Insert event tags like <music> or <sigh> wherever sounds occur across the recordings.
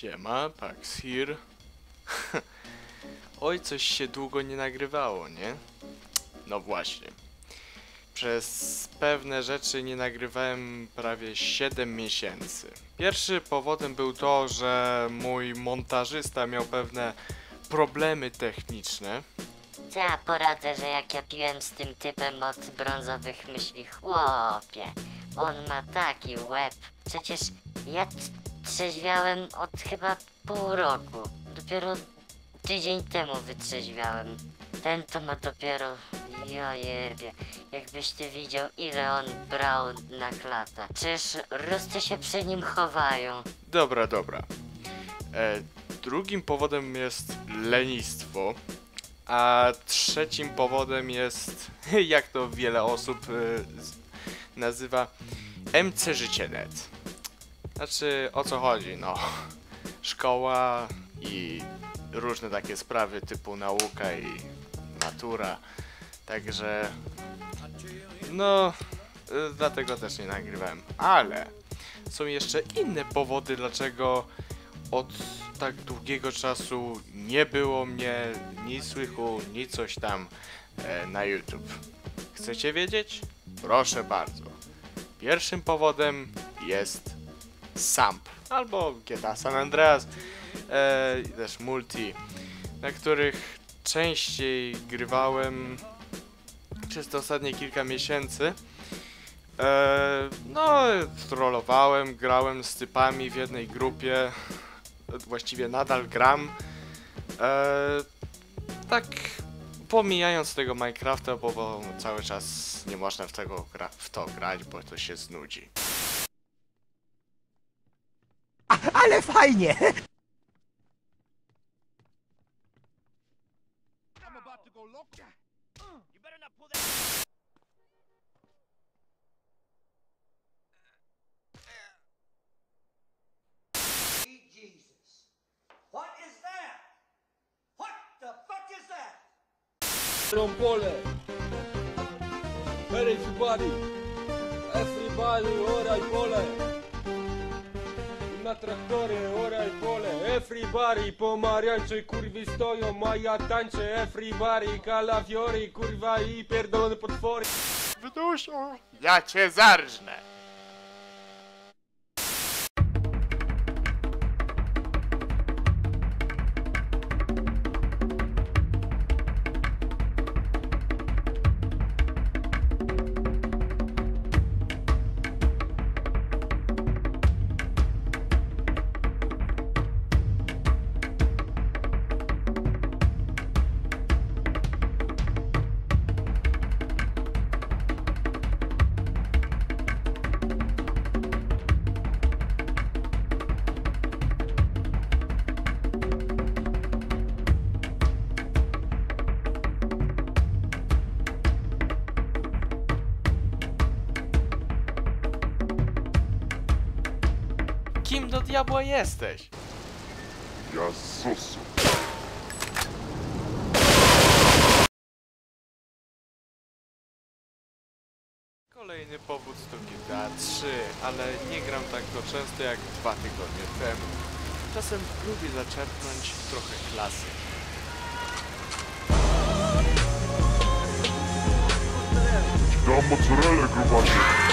Siema, Pax here. <laughs> Oj, coś się długo nie nagrywało, nie? No właśnie. Przez pewne rzeczy nie nagrywałem prawie 7 miesięcy. Pierwszy powodem był to, że mój montażysta miał pewne problemy techniczne. Ja poradzę, że jak ja piłem z tym typem od brązowych myśli, chłopie, on ma taki łeb. Przecież ja t- trzeźwiałem od chyba pół roku. Dopiero tydzień temu wytrzeźwiałem. Ten to ma dopiero, ja jebie, jakbyś ty widział ile on brał na klata. Przecież ruscy się przy nim chowają. Dobra, dobra. E, drugim powodem jest lenistwo, a trzecim powodem jest, <laughs> jak to wiele osób z- nazywa, MC Życie.net. Znaczy, o co chodzi? No, szkoła i różne takie sprawy typu nauka i matura. Także, no, e, dlatego też nie nagrywałem. Ale są jeszcze inne powody, dlaczego od tak długiego czasu nie było mnie ni słychu, ni coś tam e, na YouTube. Chcecie wiedzieć? Proszę bardzo. Pierwszym powodem jest SAMP albo GTA San Andreas, e, też multi, na których częściej grywałem przez te ostatnie kilka miesięcy. E, no, trollowałem, grałem z typami w jednej grupie. Właściwie nadal gram. E, tak pomijając tego Minecrafta, bo, bo cały czas nie można w, tego w to grać, bo to się znudzi. Is that? Trombole. Everybody. Everybody, ora i pole. Na traktory, ora i pole. Everybody, pomarańcze kurwy stoją, a ja tańczę. Everybody, kalafiori, kurwa i pierdolone potwory. Wdusiu, ja cię zarżnę! Diabła jesteś? Ja Susu. Kolejny powód to GTA 3, ale nie gram tak to często jak dwa tygodnie temu. Czasem lubię zaczerpnąć trochę klasy. Dam mozzarella grubanie.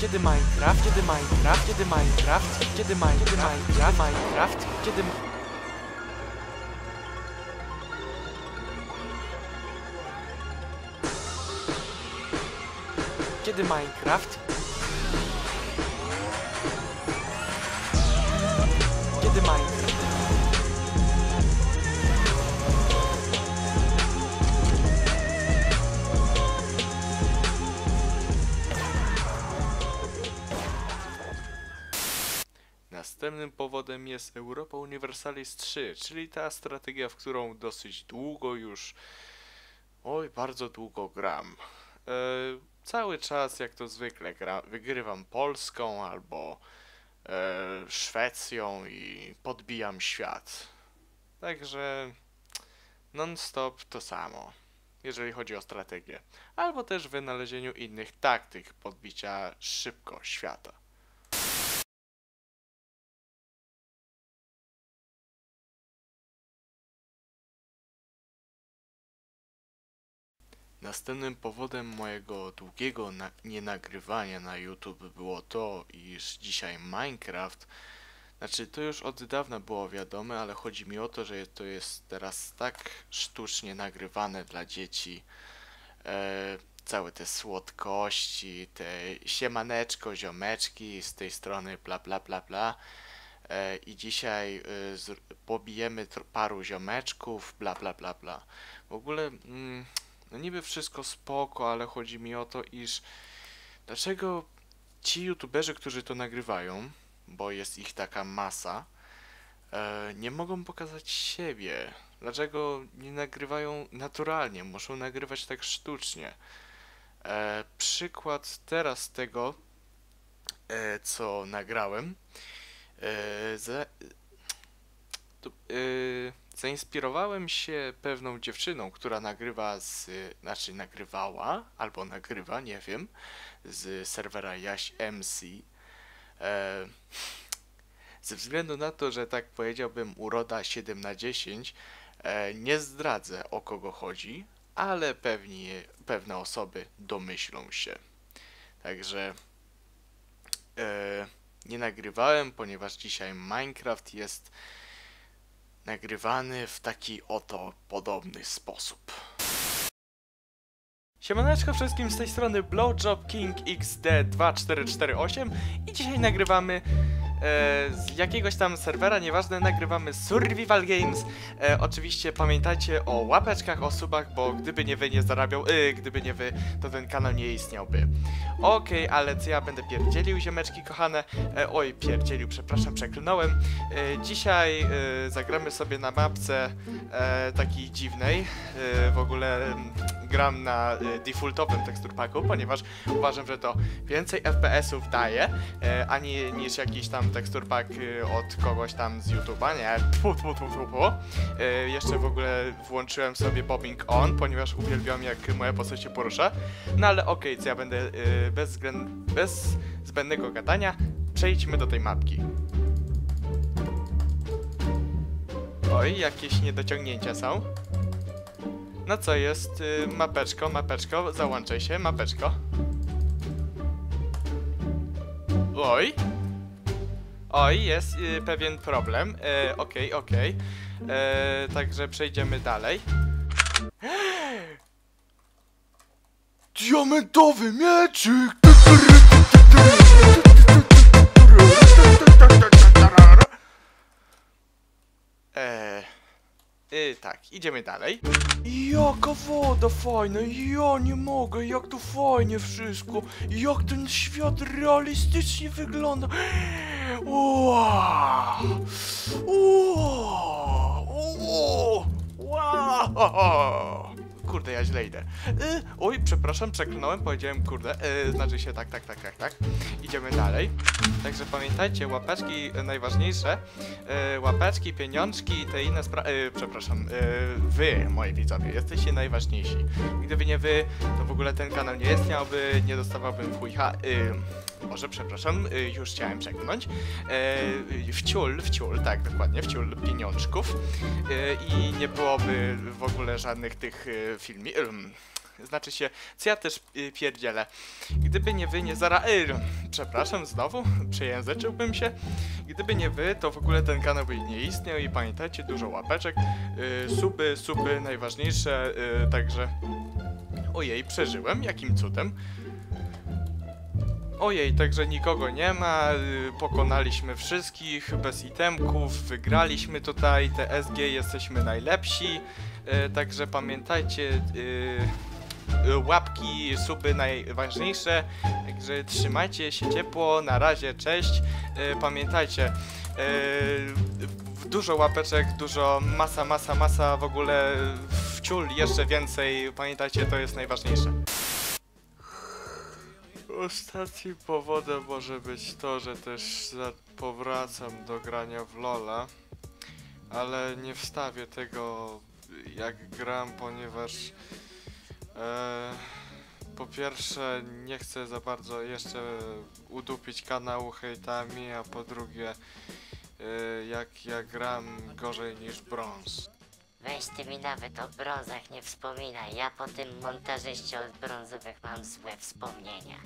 Kiedy Minecraft, kiedy Minecraft, kiedy Minecraft, kiedy Minecraft, kiedy Minecraft, kiedy... Kiedy Minecraft? Kiedy Minecraft? Następnym powodem jest Europa Universalis 3, czyli ta strategia, w którą dosyć długo już, oj, bardzo długo gram. E, cały czas, jak to zwykle, gra, wygrywam Polską albo Szwecją i podbijam świat. Także non-stop to samo, jeżeli chodzi o strategię. Albo też wynalezieniu innych taktyk podbicia szybko świata. Następnym powodem mojego długiego na- nienagrywania na YouTube było to, iż dzisiaj Minecraft, znaczy to już od dawna było wiadome, ale chodzi mi o to, że to jest teraz tak sztucznie nagrywane dla dzieci. E, całe te słodkości, te siemaneczko, ziomeczki z tej strony bla bla bla bla. E, I dzisiaj z, pobijemy paru ziomeczków, bla bla bla bla. W ogóle, mm, no niby wszystko spoko, ale chodzi mi o to, iż dlaczego ci youtuberzy, którzy to nagrywają, bo jest ich taka masa, e, nie mogą pokazać siebie? Dlaczego nie nagrywają naturalnie? Muszą nagrywać tak sztucznie. E, przykład teraz tego, e, co nagrałem, zainspirowałem się pewną dziewczyną, która nagrywa z, znaczy nagrywała, albo nagrywa, nie wiem, z serwera Jaś MC. E, ze względu na to, że tak powiedziałbym uroda 7 na 10, e, nie zdradzę o kogo chodzi, ale pewnie pewne osoby domyślą się. Także e, nie nagrywałem, ponieważ dzisiaj Minecraft jest nagrywany w taki oto podobny sposób. Siemaneczko wszystkim z tej strony Blowjob King XD2448 i dzisiaj nagrywamy z jakiegoś tam serwera, nieważne, nagrywamy Survival Games. E, oczywiście pamiętajcie o łapeczkach, o subach, bo gdyby nie wy nie zarabiał, y, gdyby nie wy, to ten kanał nie istniałby. Okej, ale co ja będę pierdzielił, ziomeczki kochane? E, oj, pierdzielił, przepraszam, przeklnąłem. E, dzisiaj e, zagramy sobie na mapce e, takiej dziwnej. E, w ogóle mm, gram na e, defaultowym tekstur packu, ponieważ uważam, że to więcej FPS-ów daje, e, ani niż jakiś tam tekstur pack e, od kogoś tam z YouTube'a, nie? Tfu, tfu, tfu, tfu. E, jeszcze w ogóle włączyłem sobie popping on, ponieważ uwielbiam jak moja postać się porusza. No ale okej, co ja będę e, bez, względ- bez zbędnego gadania, przejdźmy do tej mapki. Oj, jakieś niedociągnięcia są. No co jest? Y, mapeczko, mapeczko, załączaj się, mapeczko. Oj. Oj, jest y, pewien problem. E, Okej, okej. E, Także przejdziemy dalej. Diamentowy mieczyk! Eee, y, tak, idziemy dalej. Jaka woda fajna, ja nie mogę, jak to fajnie wszystko, jak ten świat realistycznie wygląda. Wow! Wow! Wow! Kurde, ja źle idę. Y, oj, przepraszam, przeklnąłem, powiedziałem kurde, y, znaczy się tak, tak, tak, tak, tak. Idziemy dalej. Także pamiętajcie, łapeczki najważniejsze. Y, łapeczki, pieniążki i te inne sprawy. Przepraszam, y, wy, moi widzowie, jesteście najważniejsi. Gdyby nie wy, to w ogóle ten kanał nie istniałby, nie dostawałbym chujcha. Y, może, przepraszam, y, już chciałem przeklnąć. Y, wciul, wciul, tak, dokładnie, wciul pieniążków. Y, I nie byłoby w ogóle żadnych tych filmi. Znaczy się, co ja też pierdzielę. Gdyby nie wy, nie zara... Przepraszam, znowu, <laughs> przejęzyczyłbym się. Gdyby nie wy, to w ogóle ten kanał by nie istniał i pamiętajcie, dużo łapeczek, y, suby, suby najważniejsze, także... Ojej, przeżyłem, jakim cudem. Ojej, także nikogo nie ma, y, pokonaliśmy wszystkich bez itemków, wygraliśmy tutaj, te SG jesteśmy najlepsi, y, także pamiętajcie, y, łapki, suby najważniejsze, także trzymajcie się ciepło, na razie, cześć, pamiętajcie, w- dużo łapeczek, dużo masa, masa, masa, w ogóle wciul jeszcze więcej, pamiętajcie, to jest najważniejsze. Ostatnim powodem może być to, że też powracam do grania w Lola, ale nie wstawię tego jak gram, ponieważ e, po pierwsze nie chcę za bardzo jeszcze udupić kanału hejtami, a po drugie e, jak ja gram gorzej niż brąz. Weź ty mi nawet o brązach nie wspominaj. Ja po tym montażyście od brązowych mam złe wspomnienia.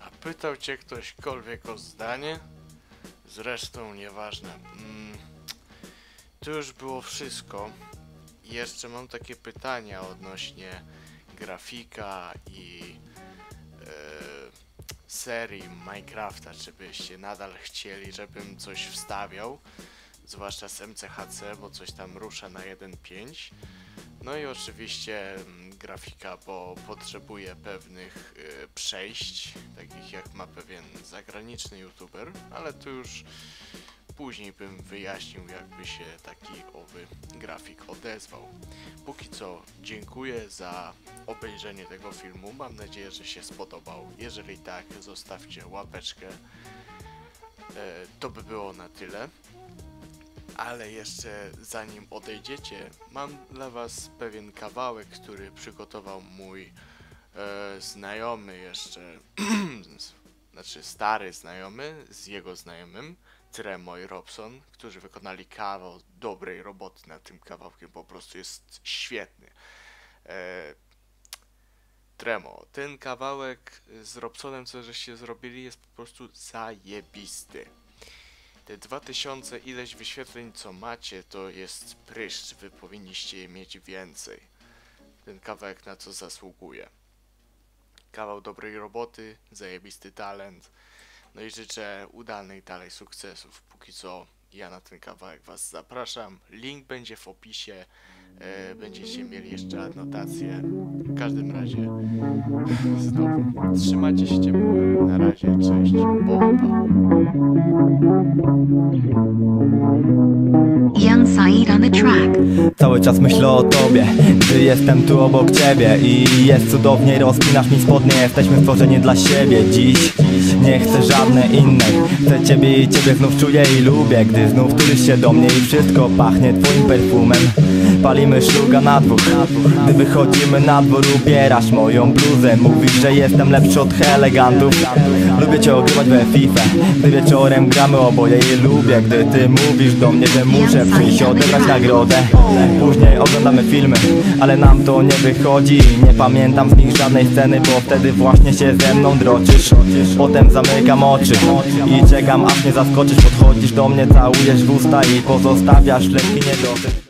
A pytał cię ktośkolwiek o zdanie? Zresztą nieważne. Mm, to już było wszystko. Jeszcze mam takie pytania odnośnie grafika i e, serii Minecrafta. Czy byście nadal chcieli, żebym coś wstawiał? Zwłaszcza z MCHC, bo coś tam rusza na 1.5. No i oczywiście mm, grafika, bo potrzebuje pewnych y, przejść, takich jak ma pewien zagraniczny youtuber, ale to już później bym wyjaśnił, jakby się taki owy grafik odezwał. Póki co dziękuję za obejrzenie tego filmu. Mam nadzieję, że się spodobał. Jeżeli tak, zostawcie łapeczkę. E, to by było na tyle. Ale jeszcze zanim odejdziecie, mam dla Was pewien kawałek, który przygotował mój e, znajomy jeszcze, <clears throat> znaczy stary znajomy z jego znajomym, Tremo i Robson, którzy wykonali kawał dobrej roboty nad tym kawałkiem, po prostu jest świetny. E, Tremo, ten kawałek z Robsonem, co żeście zrobili, jest po prostu zajebisty. Te 2000 ileś wyświetleń co macie to jest pryszcz, wy powinniście je mieć więcej. Ten kawałek na co zasługuje. Kawał dobrej roboty, zajebisty talent. No i życzę udanych dalej sukcesów. Póki co ja na ten kawałek was zapraszam. Link będzie w opisie. E, będziecie mieli jeszcze anotację. W każdym razie znowu trzymajcie się ciepło. Na razie, cześć. Young Saeed on the track. Cały czas myślę o tobie, gdy jestem tu obok ciebie I jest cudownie, rozpinasz mi spodnie Jesteśmy stworzeni dla siebie dziś Nie chcę żadnej innej Chcę ciebie i ciebie znów czuję i lubię Gdy znów tulisz się do mnie i wszystko pachnie twoim perfumem Palimy szluga na dwóch. Gdy wychodzimy na dwór ubierasz moją bluzę. Mówisz, że jestem lepszy od elegantów. Lubię cię ogrywać we FIFA. Gdy wieczorem gramy oboje i lubię. Gdy ty mówisz do mnie, że muszę przyjść odebrać nagrodę. Później oglądamy filmy, ale nam to nie wychodzi. Nie pamiętam z nich żadnej sceny, bo wtedy właśnie się ze mną droczysz. Potem zamykam oczy i czekam aż mnie zaskoczysz. Podchodzisz do mnie, całujesz w usta i pozostawiasz lekki niedosyt